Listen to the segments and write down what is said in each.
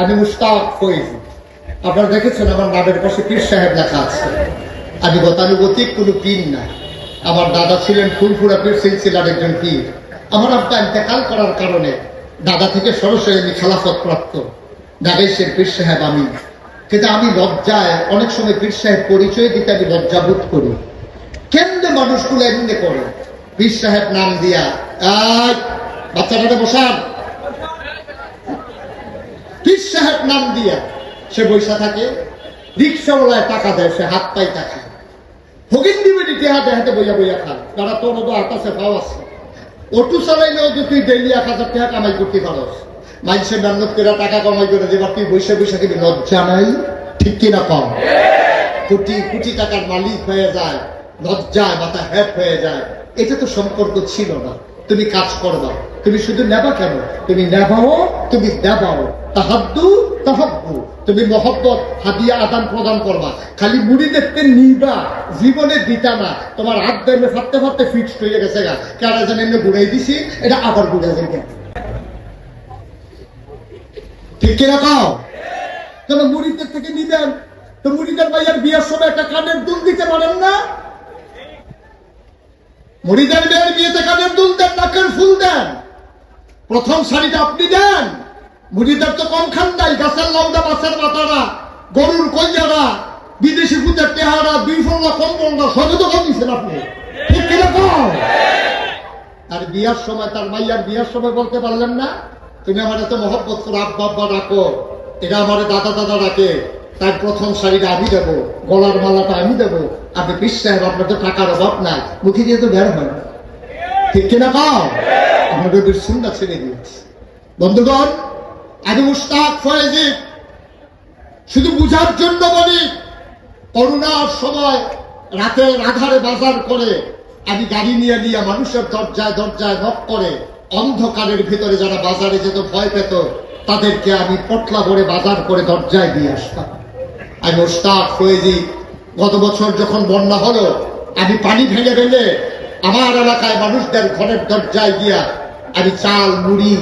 আমি মুস্তাক ফৈজি আপনারা দেখেছেন আমার নামের পাশে পীর সাহেব লেখা আছে। আমি গতানুগতিক কোনো পীর না। আমার দাদা ছিলেন ফুলফুরা পীর সিলসিলার একজন পীর। আমার আব্বা ইন্তেকাল করার কারণে দাদা থেকে সরাসরি আমি খেলাফত প্রাপ্ত। দাদাইশের পীর সাহেব আমি। কিন্তু আমি লজ্জায় অনেক সময় পীর সাহেব পরিচয় দিতে আমি লজ্জাবোধ করি। কেন্দ্রে মানুষগুলো এমনি করে? পীর সাহেব নাম দিয়া বাচ্চাটাকে বসান। পীর সাহেব নাম দিয়া সে বৈশা থাকে, রিক্সাওয়ালায় টাকা দেয়, সে হাত পাই টাকা ফকিন দিবে দিতে হাতে হাতে বইয়া বইয়া খান তারা তোর তো আকাশে পাও আছে। অটো চালাইলেও তো তুই ডেইলি এক হাজার টাকা কামাই করতে পারস। মানুষের মেহনত করে টাকা কামাই করে দেবার, তুই বৈশা বৈশা কিন্তু লজ্জা নাই? ঠিক কিনা পাও কোটি কোটি টাকার মালিক হয়ে যায়, লজ্জায় মাথা হ্যাপ হয়ে যায়। এটা তো সম্পর্ক ছিল না। তুমি কাজ করবা তুমি শুধু নেবা কেন? তুমি নেবাও, তুমি দেবাও। তাহাদ্দু তাহাব্বু। তুমি মহব্বত, হাদিয়া আদান প্রদান করবা। খালি মুড়ি দেখতে নিবা, জীবনে দিতা না। তোমার হাত দেবে ফাটতে ফাটতে ফিক্সড হয়ে গেছে গা। কারা যেন এমনি ঘুরাই দিছি, এটা আবার ঘুরে যাবে ঠিক কিনা কেন মুড়িদের থেকে নিবেন। তো মুড়িদের ভাইয়ার বিয়ের সময় একটা কানের দুল দিতে পারেন না? মুড়িদের মেয়ের বিয়েতে কানের দুল নাকের ফুল দেন। প্রথম শাড়িটা আপনি দেন। মুড়িদের তো কম খান নাই, গাছের লাউডা মাছের মাথারা, গরুর কলজারা বিদেশি ভূতের টেহারা দুই ফোল্লা কম্বলটা সবই তো কম দিচ্ছেন আপনি। ঠিক কীরকম আর বিয়ার সময়, তার মাইয়ার বিয়ার সময় বলতে পারলেন না, তুমি আমার এত মহব্বত করে আব্বা আব্বা রাখো এটা আমার দাদা দাদা রাখে তার প্রথম শাড়িটা আমি দেবো, গলার মালাটা আমি দেবো, আপনি বিশ্বাস আপনার তো টাকার অভাব নাই। মুখে দিয়ে তো বের হয় না। ঠিক কিনা পাও আমাদের সুন্দর ছেড়ে দিয়েছে। বন্ধুগণ, আমি মুস্তাক ফয়েজি। শুধু বুঝার জন্য বলি, করোনার সময় রাতে আধারে বাজার করে আমি গাড়ি নিয়ে নিয়ে মানুষের দরজায় দরজায় নক করে অন্ধকারের ভিতরে যারা বাজারে যেত, ভয় পেত, তাদেরকে আমি পটলা করে বাজার করে দরজায় দিয়ে আসতাম। আমি ওস্তাদ ফয়েজি, গত বছর যখন বন্যা হলো, আমি পানি ভেঙে ভেঙে আমার এলাকায় মানুষদের ঘরের দরজায় গিয়া আমি চাল, মুড়ি,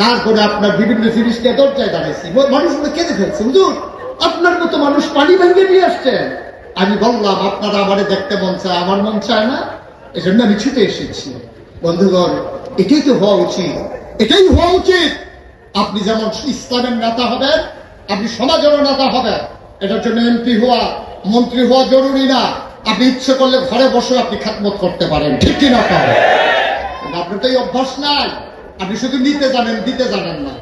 তারপরে আপনার বিভিন্ন জিনিস নিয়ে দরজায় দাঁড়াইছি। মানুষগুলো কেঁদে ফেলছে, হুজুর, আপনার মতো মানুষ পানি ভেঙে নিয়ে আসছেন। আমি বললাম, আপনারা আমারে দেখতে মন চায়, আমার মন চায় না, এজন্য আমি ছুটে এসেছি। বন্ধুগণ, এটাই তো হওয়া উচিত, এটাই হওয়া উচিত। আপনি যেমন ইসলামের নেতা হবেন, আপনি সমাজেরও নেতা হবেন। এটার জন্য এমপি হওয়া, মন্ত্রী হওয়া জরুরি না। আপনি ইচ্ছে করলে ঘরে বসে আপনি খাতমত করতে পারেন, ঠিক কিনা পারেন আপনার তো এই অভ্যাস নাই। আপনি শুধু নিতে জানেন, দিতে জানেন না।